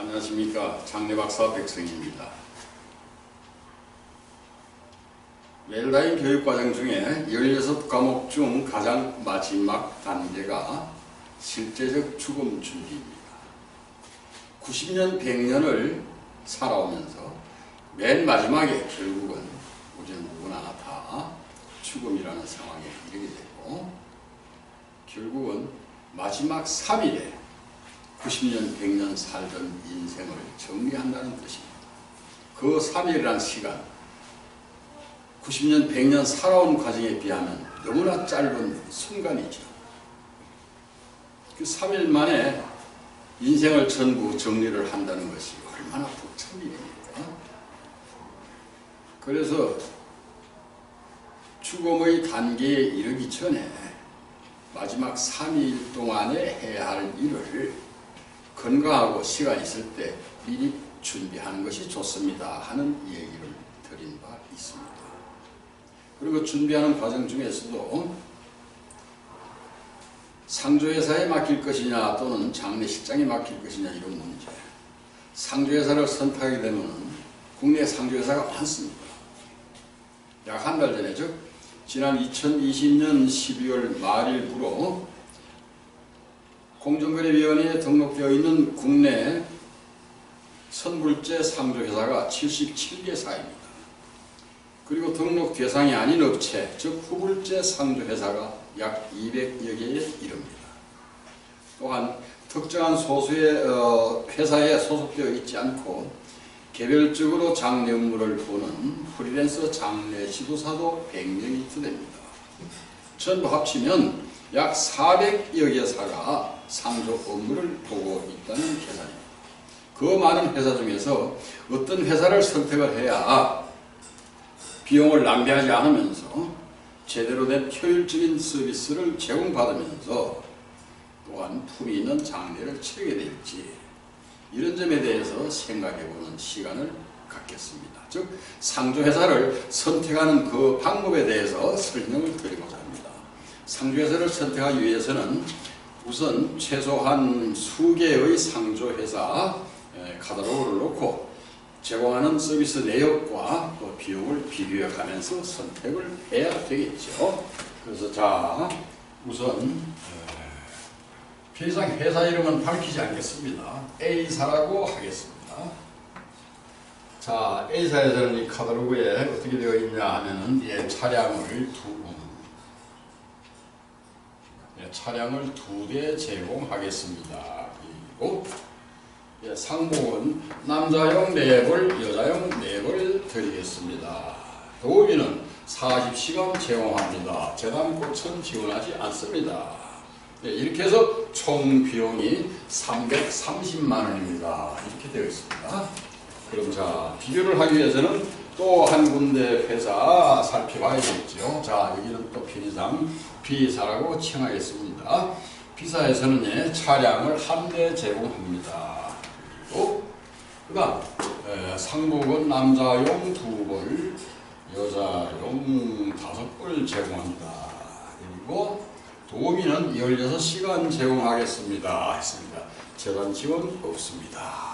안녕하십니까 장례박사 백성입니다. 웰다인 교육과정 중에 16과목 중 가장 마지막 단계가 실제적 죽음 준비입니다. 90년, 100년을 살아오면서 맨 마지막에 결국은 우리는 누구나 다 죽음이라는 상황에 이르게 되고 결국은 마지막 3일에 90년, 100년 살던 인생을 정리한다는 뜻입니다. 그 3일이라는 시간, 90년, 100년 살아온 과정에 비하면 너무나 짧은 순간이죠. 그 3일 만에 인생을 전부 정리를 한다는 것이 얼마나 벅찬 일입니까? 그래서 죽음의 단계에 이르기 전에 마지막 3일 동안에 해야 할 일을 건강하고 시간 있을 때 미리 준비하는 것이 좋습니다 하는 얘기를 드린 바 있습니다. 그리고 준비하는 과정 중에서도 상조회사에 맡길 것이냐 또는 장례식장에 맡길 것이냐 이런 문제 상조회사를 선택하게 되면 국내 상조회사가 많습니다. 약 한 달 전에 즉 지난 2020년 12월 말일부로 공정거래위원회에 등록되어 있는 국내 선불제 상조회사가 77개사입니다. 그리고 등록 대상이 아닌 업체, 즉 후불제 상조회사가 약 200여 개에 이릅니다. 또한 특정한 소수의 어, 회사에 소속되어 있지 않고 개별적으로 장례 업무를 보는 프리랜서 장례 지도사도 100명이 됩니다. 전부 합치면 약 400여 개사가 상조 업무를 보고 있다는 회사입니다. 그 많은 회사 중에서 어떤 회사를 선택을 해야 비용을 낭비하지 않으면서 제대로 된 효율적인 서비스를 제공받으면서 또한 품위 있는 장례를 치르게 될지 이런 점에 대해서 생각해보는 시간을 갖겠습니다. 즉 상조회사를 선택하는 그 방법에 대해서 설명을 드리고자 합니다. 상조회사를 선택하기 위해서는 우선 최소한 수개의 상조회사 카탈로그를 놓고 제공하는 서비스 내역과 또 비용을 비교해 가면서 선택을 해야 되겠죠. 그래서 자 우선 피해상 회사 이름은 밝히지 않겠습니다. A사라고 하겠습니다. 자 A사에서는 이 카탈로그에 어떻게 되어 있냐 하면은 예, 차량을 두 예, 차량을 두 대 제공하겠습니다. 그리고 예, 상목은 남자용 4벌, 여자용 4벌 드리겠습니다. 도우미는 40시간 제공합니다. 재단꽃은 지원하지 않습니다. 예, 이렇게 해서 총 비용이 330만 원입니다. 이렇게 되어 있습니다. 그럼 자 비교를 하기 위해서는 또 한 군데 회사 살펴봐야겠죠. 자 여기는 또 편의상 B사라고 칭하겠습니다. B사에서는 예, 차량을 한 대 제공합니다. 그리고 그다음 에, 상복은 남자용 두 벌, 여자용 다섯 벌 제공합니다. 그리고 도우미는 16시간 제공하겠습니다. 했습니다. 재단 지원 없습니다.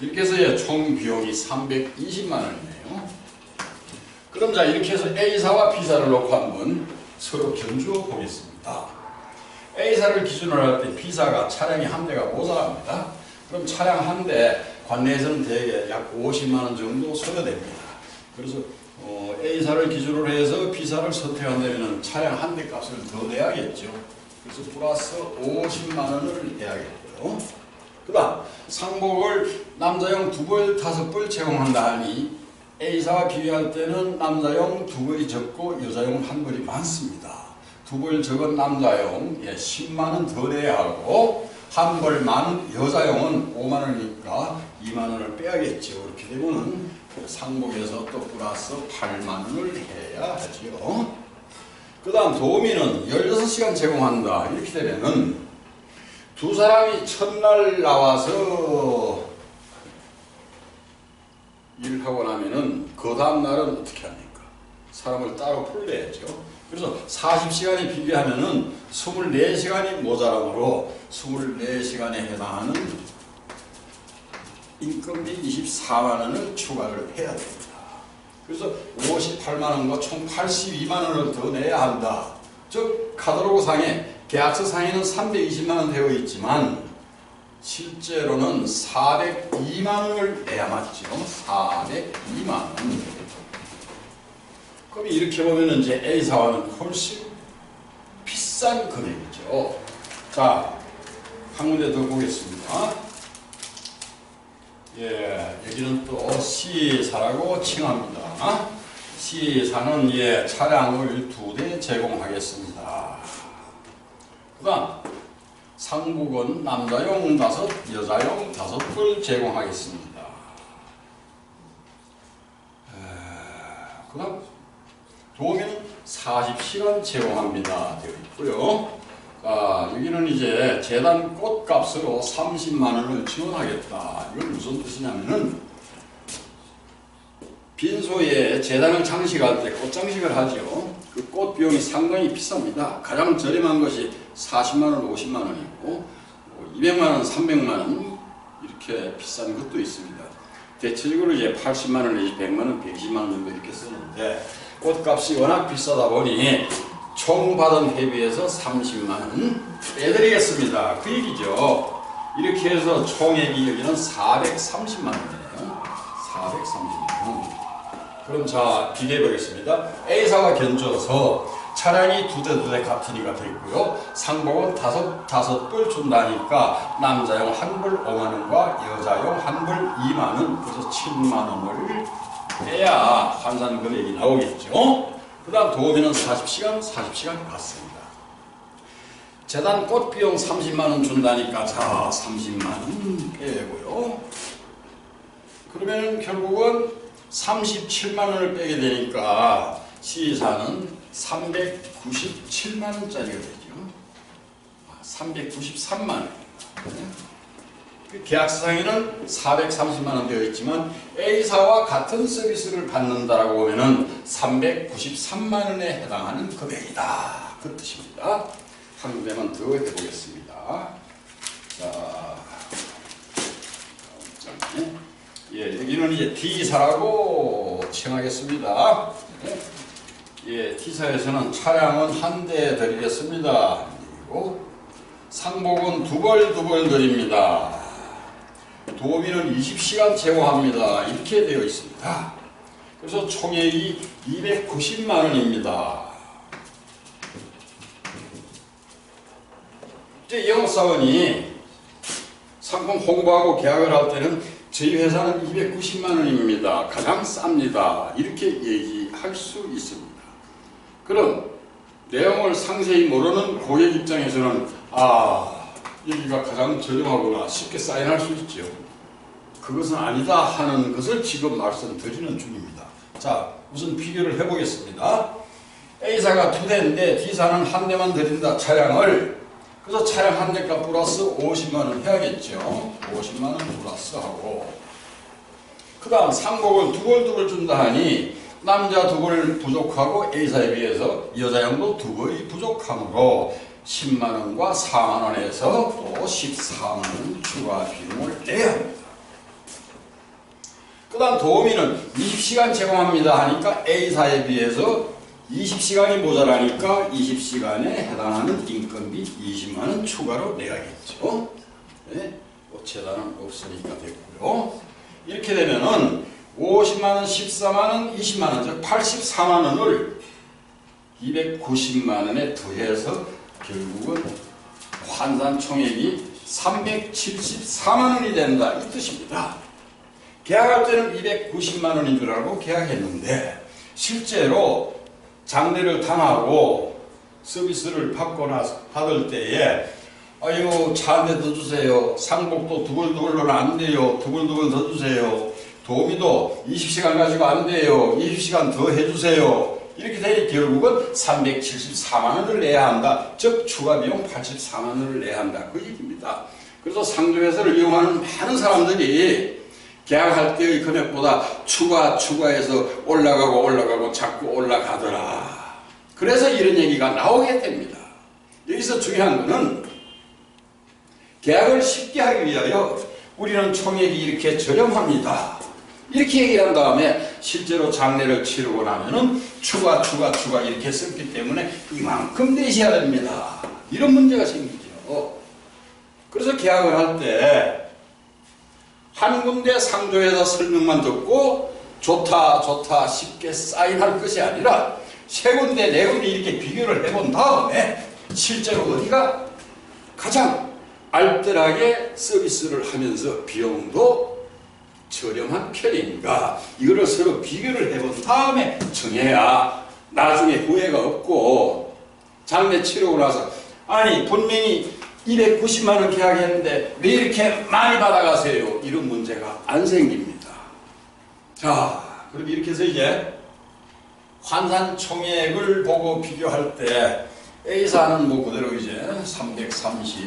이렇게 해서 예, 총 비용이 320만 원이네요. 그럼 자 이렇게 해서 A사와 B사를 놓고 한번 서로 견주어 보겠습니다. A사를 기준으로 할 때 B사가 차량이 한 대가 모자랍니다. 그럼 차량 한 대 관내에서는 대개 약 50만 원 정도 소요됩니다. 그래서 어, A사를 기준으로 해서 B사를 선택한다면 차량 한 대 값을 더 내야겠죠. 그래서 플러스 50만 원을 내야겠고요. 그 다음 상복을 남자용 두 벌, 다섯 벌 제공한다 하니 A사와 비교할 때는 남자용 두 벌이 적고 여자용 한 벌이 많습니다. 두 벌 적은 남자용 예, 10만 원 더 내야 하고 한벌 많은 여자용은 5만 원이니까 2만 원을 빼야겠죠. 그렇게 되면은 상복에서 또 플러스 8만 원을 해야 하지요. 그 다음 도우미는 16시간 제공한다. 이렇게 되면은 두 사람이 첫날 나와서 일하고 나면은 그 다음 날은 어떻게 합니까? 사람을 따로 풀려야죠. 그래서 40시간에 비교하면은 24시간이 모자라므로 24시간에 해당하는 인건비 24만 원을 추가를 해야 됩니다. 그래서 58만 원과 총 82만 원을 더 내야 한다. 즉 카tal로그 상에 계약서 상에는 320만 원 되어 있지만 실제로는 402만 원을 내야 맞죠. 402만 원. 그럼 이렇게 보면 이제 A사와는 훨씬 비싼 금액이죠. 자, 한 군데 더 보겠습니다. 예, 여기는 또 C사라고 칭합니다. C사는 예, 차량을 두 대 제공하겠습니다. 그 다음, 상복은 남자용 다섯, 여자용 다섯 불 제공하겠습니다. 그 다음, 도우미는 40시간 제공합니다. 되어 있고요. 아, 여기는 이제 재단 꽃값으로 30만 원을 지원하겠다. 이건 무슨 뜻이냐면은 빈소에 재단을 장식할 때 꽃장식을 하죠. 그 꽃 비용이 상당히 비쌉니다. 가장 저렴한 것이 40만 원, 50만 원이고 200만 원, 300만 원 이렇게 비싼 것도 있습니다. 대체적으로 이제 80만 원 내지 100만 원, 120만 원 정도 이렇게 쓰는데 꽃값이 워낙 비싸다 보니 총 받은 회비에서 30만 원 빼드리겠습니다. 그 얘기죠. 이렇게 해서 총액이 여기는 430만 원이에요. 430만 원. 그럼 자 비교해 보겠습니다. A사가 견줘서 차량이 두 대 두대 같으니까 됐고요. 상복은 다섯 다섯 불 준다니까 남자용 한 불 5만 원과 여자용 한 불 2만 원 그래서 7만 원을 빼야 환산 금액이 나오겠죠. 그 다음 도우미는 40시간 40시간 받습니다. 재단 꽃 비용 30만 원 준다니까 자 30만 원 빼고요. 그러면 결국은 37만 원을 빼게 되니까 시사는 397만 원짜리가 되죠. 아, 393만 원. 그 계약서상에는 430만 원 되어 있지만 A사와 같은 서비스를 받는다라고 보면은 393만 원에 해당하는 금액이다. 그 뜻입니다. 한 군데만 더 해보겠습니다. 자, 다음 장에. 예, 여기는 이제 D사라고 칭하겠습니다. 예, D사에서는 차량은 한 대 드리겠습니다. 그리고 상복은 두 벌 두 벌 드립니다. 도우미는 20시간 제공합니다. 이렇게 되어 있습니다. 그래서 총액이 290만 원입니다. 이제 영업사원이 상품 홍보하고 계약을 할 때는 저희 회사는 290만 원입니다. 가장 쌉니다. 이렇게 얘기할 수 있습니다. 그럼 내용을 상세히 모르는 고객 입장에서는 아 여기가 가장 저렴하구나 쉽게 사인할 수 있죠. 그것은 아니다 하는 것을 지금 말씀드리는 중입니다. 자 우선 비교를 해보겠습니다. A사가 두 대인데 D사는 한 대만 드린다 차량을 그래서 차량 한 대값 플러스 50만 원 해야겠죠. 50만 원 플러스 하고 그 다음 상복을 두벌두벌 준다 하니 남자 두벌 부족하고 A사에 비해서 여자용도 두 벌이 부족하므로 10만 원과 4만 원에서 또 14만 원 추가 비용을 내야 합니다. 그 다음 도우미는 20시간 제공합니다 하니까 A사에 비해서 20시간이 모자라니까 20시간에 해당하는 인건비 20만 원 추가로 내야겠죠. 네? 뭐 재단은 없으니까 됐고요. 이렇게 되면은 50만 원, 14만 원, 20만 원, 즉 84만 원을 290만 원에 더해서 결국은 환산 총액이 374만 원이 된다 이 뜻입니다. 계약할 때는 290만 원인 줄 알고 계약했는데 실제로 장례를 당하고 서비스를 받고 나서 받을 때에 아유 차한대 더 주세요. 상복도 두글두글로는 안 돼요. 두글두글 더 주세요. 도우미도 20시간 가지고 안 돼요. 20시간 더 해주세요. 이렇게 되니 결국은 374만 원을 내야 한다. 즉 추가 비용 84만 원을 내야 한다. 그 얘기입니다. 그래서 상조회사를 이용하는 많은 사람들이 계약할 때의 금액보다 추가 추가해서 올라가고 올라가고 자꾸 올라가더라. 그래서 이런 얘기가 나오게 됩니다. 여기서 중요한 것은 계약을 쉽게 하기 위하여 우리는 총액이 이렇게 저렴합니다. 이렇게 얘기를 한 다음에 실제로 장례를 치르고 나면은 추가 추가 추가 이렇게 썼기 때문에 이만큼 내셔야 됩니다. 이런 문제가 생기죠. 그래서 계약을 할 때 한 군데 상조에서 설명만 듣고 좋다 좋다 쉽게 사인할 것이 아니라 세 군데 네 군데 이렇게 비교를 해본 다음에 실제로 어디가 가장 알뜰하게 서비스를 하면서 비용도 저렴한 편인가? 이거를 서로 비교를 해본 다음에 정해야 나중에 후회가 없고 장례 치르고 나서 아니 분명히 290만 원 계약했는데 왜 이렇게 많이 받아가세요 이런 문제가 안 생깁니다 자 그럼 이렇게 해서 이제 환산 총액을 보고 비교할 때 A사는 뭐 그대로 이제 330,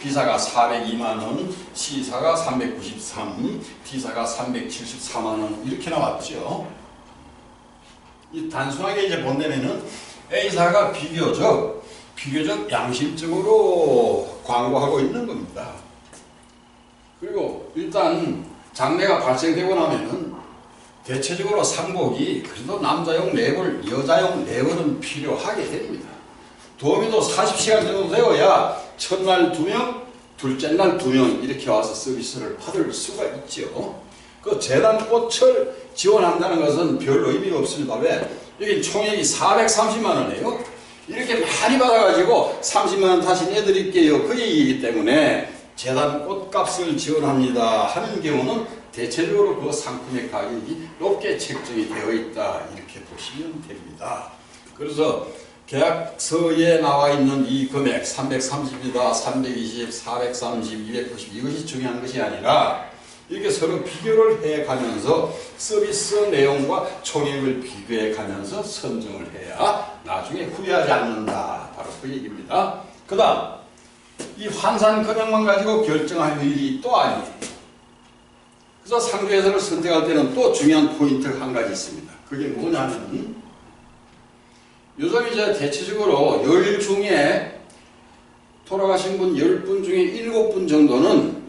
B사가 402만 원, C사가 393, D사가 374만 원 이렇게 나왔죠. 이 단순하게 이제 본다면은 A사가 비교적 비교적 양심적으로 광고하고 있는 겁니다. 그리고 일단 장래가 발생되고 나면은 대체적으로 상복이 그래도 남자용 랩을 여자용 랩은 필요하게 됩니다. 도우미도 40시간 정도 되어야 첫날 두 명, 둘째 날두명 이렇게 와서 서비스를 받을 수가 있죠. 그 재단 꽃을 지원한다는 것은 별 의미가 없습니다. 왜? 여기 총액이 430만 원이에요. 이렇게 많이 받아가지고 30만 원 다시 내드릴게요. 그 얘기이기 때문에 재단 꽃값을 지원합니다 하는 경우는 대체적으로 그 상품의 가격이 높게 책정이 되어 있다 이렇게 보시면 됩니다. 그래서 계약서에 나와 있는 이 금액 330이다, 320, 430, 290 이것이 중요한 것이 아니라 이렇게 서로 비교를 해 가면서 서비스 내용과 총액을 비교해 가면서 선정을 해야 나중에 후회하지 않는다. 바로 그 얘기입니다. 그 다음 이 환산 금액만 가지고 결정할 일이 또 아니에요. 그래서 상조회사를 선택할 때는 또 중요한 포인트가 한 가지 있습니다. 그게 뭐냐면 요즘 이제 대체적으로 열 중에 돌아가신 분 10분 중에 7분 정도는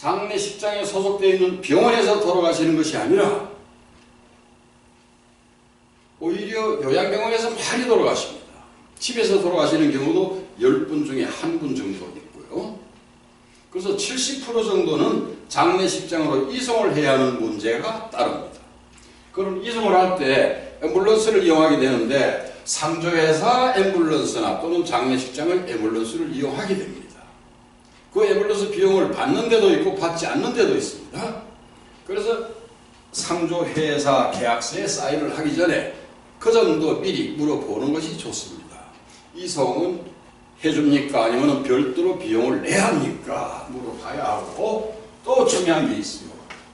장례식장에 소속되어 있는 병원에서 돌아가시는 것이 아니라 오히려 요양병원에서 많이 돌아가십니다. 집에서 돌아가시는 경우도 10분 중에 한분 정도 있고요. 그래서 70% 정도는 장례식장으로 이송을 해야 하는 문제가 따릅니다. 그럼 이송을 할 때 앰뷸런스를 이용하게 되는데 상조회사 앰뷸런스나 또는 장례식장을 앰뷸런스를 이용하게 됩니다. 그 앰뷸런스 비용을 받는 데도 있고 받지 않는 데도 있습니다. 그래서 상조회사 계약서에 사인을 하기 전에 그 점도 미리 물어보는 것이 좋습니다. 이송은 해줍니까? 아니면 별도로 비용을 내야 합니까? 물어봐야 하고 또 중요한 게 있어요.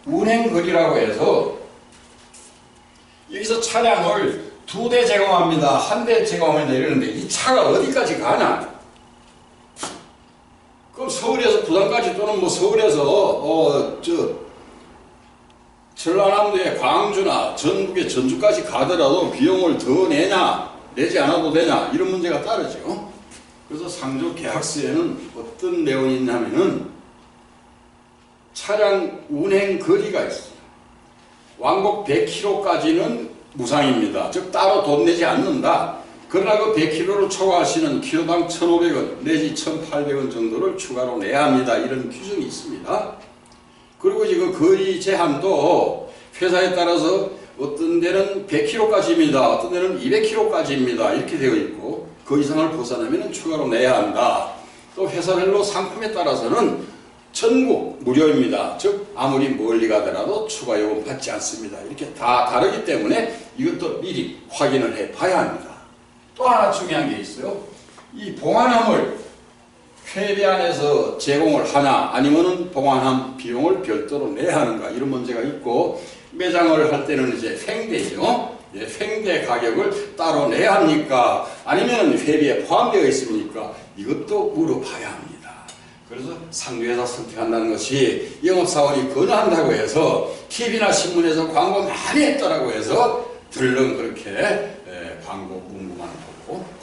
운행거리라고 해서 여기서 차량을 두 대 제공합니다. 한 대 제공합니다. 이러는데 이 차가 어디까지 가냐? 서울에서 부산까지 또는 뭐 서울에서 어 저 전라남도의 광주나 전국의 전주까지 가더라도 비용을 더 내냐 내지 않아도 되냐 이런 문제가 따르죠. 그래서 상조 계약서에는 어떤 내용이 있냐면은 차량 운행 거리가 있어요. 왕복 100km까지는 무상입니다. 즉 따로 돈 내지 않는다. 그러나 그 100km를 초과하시는 키로당 1,500원 내지 1,800원 정도를 추가로 내야 합니다. 이런 규정이 있습니다. 그리고 이거 거리 제한도 회사에 따라서 어떤 데는 100km까지입니다. 어떤 데는 200km까지입니다. 이렇게 되어 있고 그 이상을 벗어나면 추가로 내야 한다. 또 회사별로 상품에 따라서는 전국 무료입니다. 즉 아무리 멀리 가더라도 추가 요금 받지 않습니다. 이렇게 다 다르기 때문에 이것도 미리 확인을 해 봐야 합니다. 또 하나 중요한 게 있어요. 이 봉안함을 회비 안에서 제공을 하냐 아니면은 봉안함 비용을 별도로 내야 하는가 이런 문제가 있고 매장을 할 때는 이제 횡대죠. 예, 횡대 가격을 따로 내야 합니까? 아니면 회비에 포함되어 있습니까? 이것도 물어봐야 합니다. 그래서 상류회사 선택한다는 것이 영업사원이 권한다고 해서 TV나 신문에서 광고 많이 했더라고 해서 들렁 그렇게 에, 광고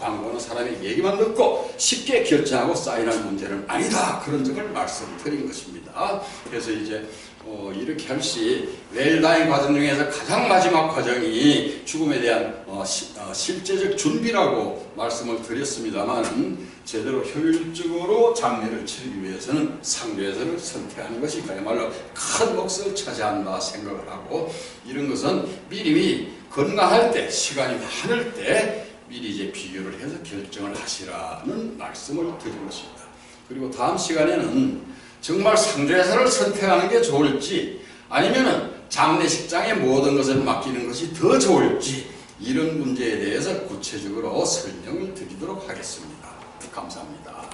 광고는 사람의 얘기만 듣고 쉽게 결정하고 사인할 문제는 아니다. 그런 점을 말씀드린 것입니다. 그래서 이제 어, 이렇게 할시 웰다잉 과정 중에서 가장 마지막 과정이 죽음에 대한 어, 시- 어, 실제적 준비라고 말씀을 드렸습니다만 제대로 효율적으로 장례를 치르기 위해서는 상주에서를 선택하는 것이 그야말로 큰 몫을 차지한다 생각을 하고 이런 것은 미리 건강할 때 시간이 많을 때 미리 이제 비교를 해서 결정을 하시라는 말씀을 드린 것입니다. 그리고 다음 시간에는 정말 상주에서를 선택하는 게 좋을지 아니면은 장례식장의 모든 것을 맡기는 것이 더 좋을지 이런 문제에 대해서 구체적으로 설명을 드리도록 하겠습니다. 감사합니다.